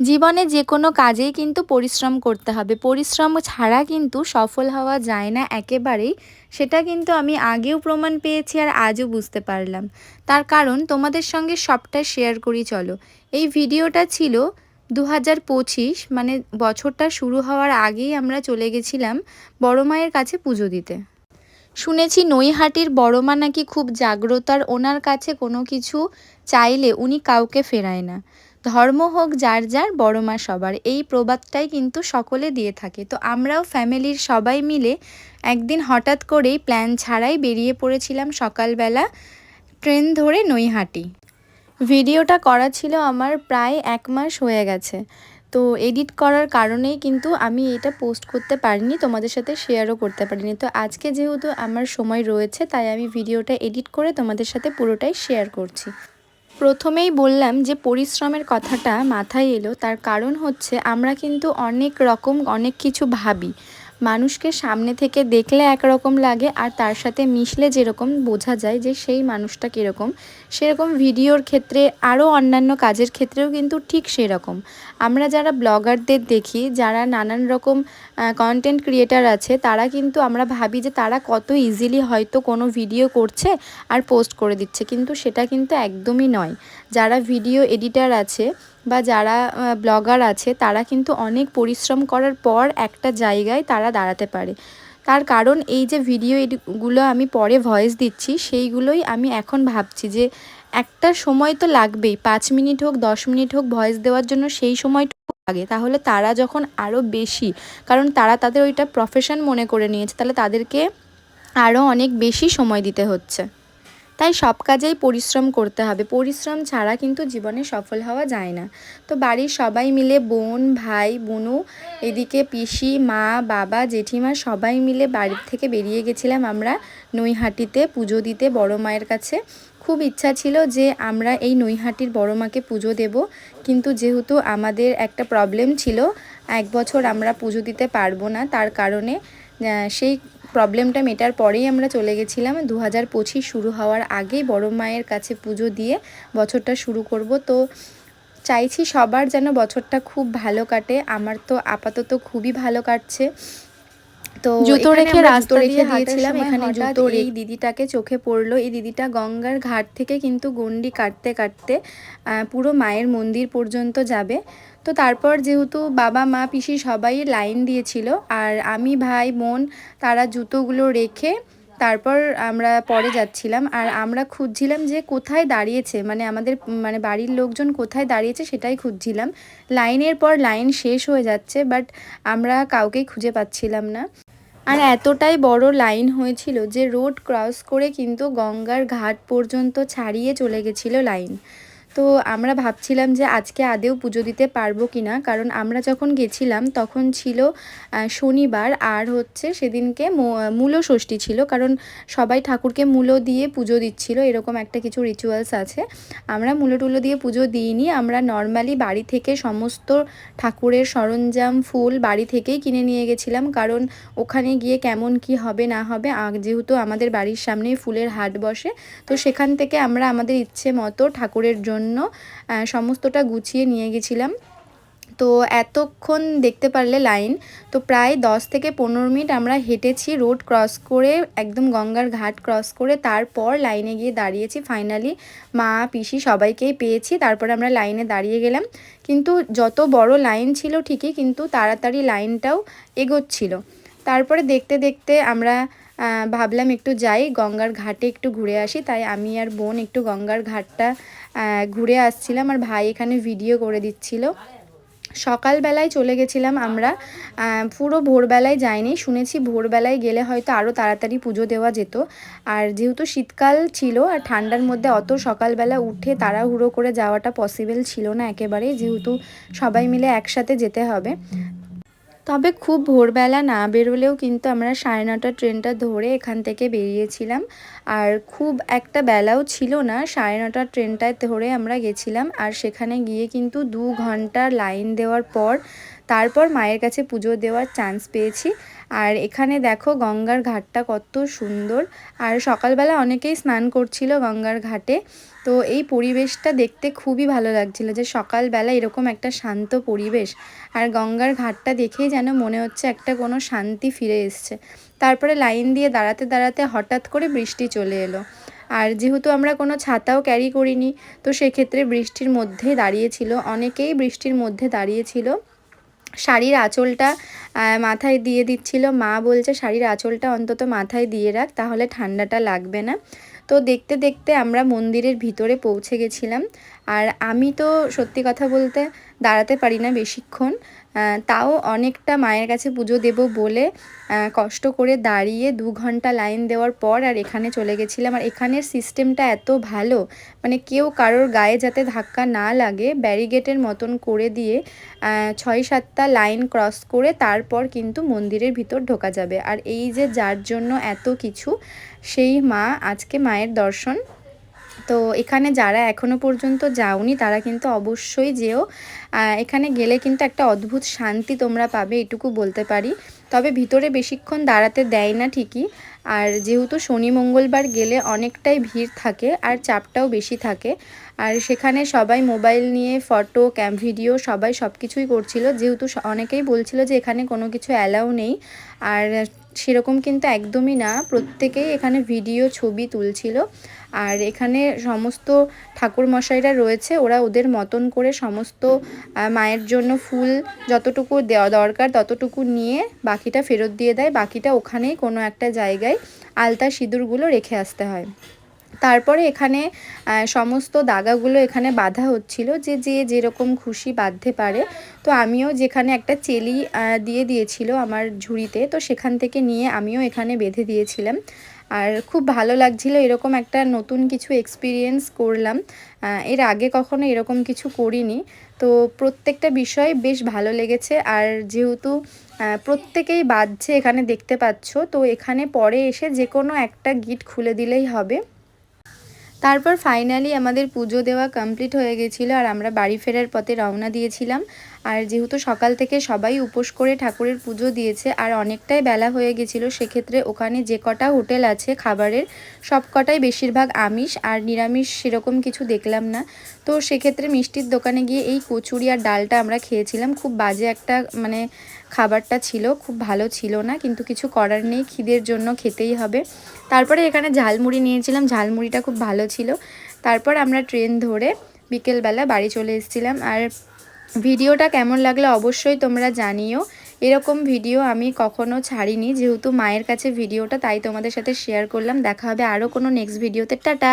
জীবনে যে কোনো কাজেই কিন্তু পরিশ্রম করতে হবে। পরিশ্রম ছাড়া কিন্তু সফল হওয়া যায় না একেবারেই। সেটা কিন্তু আমি আগেও প্রমাণ পেয়েছি আর আজও বুঝতে পারলাম। তার কারণ তোমাদের সঙ্গে সবটা শেয়ার করি, চলো। এই ভিডিওটা ছিল দু হাজার পঁচিশ মানে বছরটা শুরু হওয়ার আগেই আমরা চলে গেছিলাম বড় মায়ের কাছে পুজো দিতে। শুনেছি নৈহাটির বড় মা নাকি খুব জাগ্রতার ওনার কাছে কোনো কিছু চাইলে উনি কাউকে ফেরায় না। ধর্ম হোক, যার যার, বড় মা সবার। এই প্রবাদটাই কিন্তু সকলে দিয়ে থাকে। তো আমরাও ফ্যামিলির সবাই মিলে একদিন হঠাৎ করেই প্ল্যান ছাড়াই বেরিয়ে পড়েছিলাম সকালবেলা ট্রেন ধরে নৈহাটি। ভিডিওটা করা ছিল আমার প্রায় এক মাস হয়ে গেছে। তো এডিট করার কারণেই কিন্তু আমি এটা পোস্ট করতে পারিনি, তোমাদের সাথে শেয়ারও করতে পারিনি। তো আজকে যেহেতু আমার সময় রয়েছে, তাই আমি ভিডিওটা এডিট করে তোমাদের সাথে পুরোটাই শেয়ার করছি। প্রথমেই বললাম যে পরিশ্রমের কথাটা মাথায় এলো, তার কারণ হচ্ছে আমরা কিন্তু অনেক রকম অনেক কিছু ভাবি। মানুষকে সামনে থেকে দেখলে একরকম লাগে আর তার সাথে মিশলে যেরকম বোঝা যায় যে সেই মানুষটা কীরকম। সেরকম ভিডিওর ক্ষেত্রে, আরও অন্যান্য কাজের ক্ষেত্রেও কিন্তু ঠিক সেরকম। আমরা যারা ব্লগারদের দেখি, যারা নানান রকম কন্টেন্ট ক্রিয়েটার আছে, তারা কিন্তু আমরা ভাবি যে তারা কত ইজিলি হয়তো কোনো ভিডিও করছে আর পোস্ট করে দিচ্ছে। কিন্তু সেটা কিন্তু একদমই নয়। যারা ভিডিও এডিটার আছে বা যারা ব্লগার আছে, তারা কিন্তু অনেক পরিশ্রম করার পর একটা জায়গায় তারা দাঁড়াতে পারে। তার কারণ এই যে ভিডিও এগুলো আমি পরে ভয়েস দিচ্ছি, সেইগুলোই আমি এখন ভাবছি যে একটা সময় তো লাগবেই, পাঁচ মিনিট হোক, দশ মিনিট হোক ভয়েস দেওয়ার জন্য সেই সময়টুকু লাগে। তাহলে তারা যখন আরও বেশি, কারণ তারা তাদের ওইটা প্রফেশন মনে করে নিয়েছে, তাহলে তাদেরকে আরও অনেক বেশি সময় দিতে হচ্ছে। তাই সব কাজেই পরিশ্রম করতে হবে। পরিশ্রম ছাড়া কিন্তু জীবনে সফল হওয়া যায় না। তো বাড়ির সবাই মিলে বোন, ভাই, বোনু, এদিকে পিসি, মা, বাবা, জেঠিমা সবাই মিলে বাড়ির থেকে বেরিয়ে গেছিলাম আমরা নৈহাটিতে পুজো দিতে বড় মায়ের কাছে। খুব ইচ্ছা ছিল যে আমরা এই নৈহাটির বড় মাকে পুজো দেব, কিন্তু যেহেতু আমাদের একটা প্রবলেম ছিল, এক বছর আমরা পুজো দিতে পারব না, তার কারণে সেই প্রবলেমটা মেটার পরেই আমরা চলে গেছিলাম। দু হাজার পঁচিশ শুরু হওয়ার আগেই বড় মায়ের কাছে পুজো দিয়ে বছরটা শুরু করব। তো চাইছি সবার যেন বছরটা খুব ভালো কাটে। আমার তো আপাতত খুবই ভালো কাটছে। তো জুতো রেখে রাস্তা রেখে দিয়েছিলাম। এখানে জুতো এই দিদিটাকে চোখে পড়ল। এই দিদিটা গঙ্গার ঘাট থেকে কিন্তু গন্ডি কাটতে কাটতে পুরো মায়ের মন্দির পর্যন্ত যাবে। তো তারপর যেহেতু বাবা, মা, পিসি সবাই লাইন দিয়েছিল আর আমি, ভাই, বোন তারা জুতোগুলো রেখে তারপর আমরা পরে যাচ্ছিলাম আর আমরা খুঁজছিলাম যে কোথায় দাঁড়িয়েছে মানে আমাদের মানে বাড়ির লোকজন কোথায় দাঁড়িয়েছে সেটাই খুঁজছিলাম। লাইনের পর লাইন শেষ হয়ে যাচ্ছে বাট আমরা কাউকেই খুঁজে পাচ্ছিলাম না। আর এতটাই বড় লাইন হয়েছিল যে রোড ক্রস করে কিন্তু গঙ্গার ঘাট পর্যন্ত ছাড়িয়ে চলে গেছিল লাইন। তো আমরা ভাবছিলাম যে আজকে আদেও পুজো দিতে পারব কি না কারণ আমরা যখন গেছিলাম তখন ছিল শনিবার আর হচ্ছে সেদিনকে মূলো ষষ্ঠী ছিল, কারণ সবাই ঠাকুরকে মূলো দিয়ে পুজো দিচ্ছিল, এরকম একটা কিছু রিচুয়ালস আছে। আমরা মূলো টুলো দিয়ে পুজো দিইনি, আমরা নর্মালি বাড়ি থেকে সমস্ত ঠাকুরের সরঞ্জাম, ফুল বাড়ি থেকেই কিনে নিয়ে গেছিলাম, কারণ ওখানে গিয়ে কেমন কি হবে না হবে যেহেতু আমাদের বাড়ির সামনেই ফুলের হাট বসে, তো সেখান থেকে আমরা আমাদের ইচ্ছে মতো ঠাকুরের জন্য জন্য সমস্তটা গুছিয়ে নিয়ে গেছিলাম। তো এতক্ষণ দেখতে পারলে লাইন, তো প্রায় দশ থেকে পনেরো মিনিট আমরা হেঁটেছি রোড ক্রস করে, একদম গঙ্গার ঘাট ক্রস করে, তারপর লাইনে গিয়ে দাঁড়িয়েছি। ফাইনালি মা, পিসি সবাইকেই পেয়েছি, তারপর আমরা লাইনে দাঁড়িয়ে গেলাম। কিন্তু যত বড় লাইন ছিল ঠিকই, কিন্তু তাড়াতাড়ি লাইনটাও এগোচ্ছিল। তারপরে দেখতে দেখতে আমরা ভাবলাম একটু যাই, গঙ্গার ঘাটে একটু ঘুরে আসি, তাই আমি আর বোন একটু গঙ্গার ঘাটটা ঘুরে আসছিলাম আর ভাই এখানে ভিডিও করে দিচ্ছিল। সকালবেলায় চলে গেছিলাম আমরা পুরো ভোরবেলায় যাইনি, শুনেছি ভোরবেলায় গেলে হয়তো আরও তাড়াতাড়ি পুজো দেওয়া যেত। আর যেহেতু শীতকাল ছিল আর ঠান্ডার মধ্যে অত সকালবেলা উঠে তাড়াহুড়ো করে যাওয়াটা পসিবল ছিল না একেবারে যেহেতু সবাই মিলে একসাথে যেতে হবে। তবে খুব ভোরবেলা না বেরোলেও কিন্তু আমরা সাড়ে নটা ট্রেনটা ধরে এখান থেকে বেরিয়েছিলাম। আর খুব একটা বেলাও ছিল না, সাড়ে নটা ট্রেনটায় ধরে আমরা গেছিলাম। আর সেখানে গিয়ে কিন্তু দু ঘণ্টা লাইন দেওয়ার পর তারপর মায়ের কাছে পুজো দেওয়ার চান্স পেয়েছি। আর এখানে দেখো গঙ্গার ঘাটটা কত সুন্দর। আর সকালবেলা অনেকেই স্নান করছিল গঙ্গার ঘাটে। তো এই পরিবেশটা দেখতে খুবই ভালো লাগছিল যে সকালবেলা এরকম একটা শান্ত পরিবেশ আর গঙ্গার ঘাটটা দেখেই যেন মনে হচ্ছে একটা কোনো শান্তি ফিরে এসছে। তারপরে লাইন দিয়ে দাঁড়াতে দাঁড়াতে হঠাৎ করে বৃষ্টি চলে এলো। আর যেহেতু আমরা কোনো ছাতাও ক্যারি করিনি, তো সেক্ষেত্রে বৃষ্টির মধ্যেই দাঁড়িয়েছিল। অনেকেই বৃষ্টির মধ্যে দাঁড়িয়েছিল। শাড়ির আঁচলটা মাথায় দিয়ে দিচ্ছিল। মা বলছে, শাড়ির আঁচলটা অন্তত মাথায় দিয়ে রাখ, তাহলে ঠান্ডাটা লাগবে না। তো দেখতে দেখতে আমরা মন্দিরের ভিতরে পৌঁছে গেছিলাম। আর আমি তো সত্যি কথা বলতে দাঁড়াতে পারি না বেশিক্ষণ। তাও অনেকটা মায়ের কাছে পুজো দেব বলে কষ্ট করে দাঁড়িয়ে দু ঘণ্টা লাইন দেওয়ার পর আর এখানে চলে গেছিলাম। আর এখানের সিস্টেমটা এত ভালো মানে কেউ কারোর গায়ে যাতে ধাক্কা না লাগে, ব্যারিগেটের মতন করে দিয়ে ছয় সাতটা লাইন ক্রস করে তারপর কিন্তু মন্দিরের ভিতর ঢোকা যাবে। আর এই যে যার জন্য এত কিছু, সেই মা আজকে মায়ের দর্শন তো এখানে যারা এখনও পর্যন্ত যাওনি, তারা কিন্তু অবশ্যই যেও। এখানে গেলে কিন্তু একটা অদ্ভুত শান্তি তোমরা পাবে, এটুকু বলতে পারি। তবে ভিতরে বেশিক্ষণ দাঁড়াতে দেয় না ঠিকই। আর যেহেতু শনি মঙ্গলবার গেলে অনেকটাই ভিড় থাকে, আর চাপটাও বেশি থাকে। আর সেখানে সবাই মোবাইল নিয়ে ফটো, ক্যাম ভিডিও, সবাই সব কিছুই করছিল। যেহেতু অনেকেই বলছিল যে এখানে কোনো কিছু অ্যালাউ নেই। আর সেরকম কিন্তু একদমই না। প্রত্যেকেই এখানে ভিডিও ছবি তুলছিল। আর এখানে সমস্ত ঠাকুর মশাইরা রয়েছে, ওরা ওদের মতন করে সমস্ত মায়ের জন্য ফুল যতটুকু দেওয়া দরকার ততটুকু নিয়ে বাকিটা ফেরত দিয়ে দেয়। বাকিটা ওখানেই কোনো একটা জায়গায় আলতা সিঁদুরগুলো রেখে আসতে হয়। তারপরে এখানে সমস্ত দাগাগুলো এখানে বাঁধা হচ্ছিল যে যে যেরকম খুশি বাঁধতে পারে। তো আমিও যেখানে একটা চেলি দিয়ে দিয়েছিল আমার ঝুড়িতে, তো সেখান থেকে নিয়ে আমিও এখানে বেঁধে দিয়েছিলাম। আর খুব ভালো লাগছিল এরকম একটা নতুন কিছু এক্সপিরিয়েন্স করলাম। এর আগে কখনো এরকম কিছু করিনি। তো প্রত্যেকটা বিষয় বেশ ভালো লেগেছে। আর যেহেতু প্রত্যেকেই বাজছে এখানে দেখতে পাচ্ছ, তো এখানে পরে এসে যে কোনো একটা গিট খুলে দিলেই হবে। তারপর ফাইনালি আমাদের পুজো দেওয়া কমপ্লিট হয়ে গেছিল আর আমরা বাড়ি ফেরার পথে রওনা দিয়েছিলাম। আর যেহেতু সকাল থেকে সবাই উপোস করে ঠাকুরের পুজো দিয়েছে আর অনেকটাই বেলা হয়ে গেছিল, সেক্ষেত্রে ওখানে যে কটা হোটেল আছে খাবারের সব কটাই বেশিরভাগ আমিষ আর নিরামিষ সেরকম কিছু দেখলাম না। তো সেক্ষেত্রে মিষ্টির দোকানে গিয়ে এই কচুরি আর ডালটা আমরা খেয়েছিলাম। খুব বাজে একটা মানে খাবারটা ছিল, খুব ভালো ছিল না, কিন্তু কিছু করার নেই, খিদের জন্য খেতেই হবে। তারপরে এখানে ঝালমুড়ি নিয়েছিলাম, ঝালমুড়িটা খুব ভালো ছিল। তারপর আমরা ট্রেন ধরে বিকেলবেলা বাড়ি চলে এসেছিলাম আর ভিডিওটা কেমন লাগলে অবশ্যই তোমরা জানিও। এরকম ভিডিও আমি কখনো ছাড়িনি, যেহেতু মায়ের কাছে ভিডিওটা, তাই তোমাদের সাথে শেয়ার করলাম। দেখা হবে আরও কোনো নেক্সট ভিডিওতে টাটা!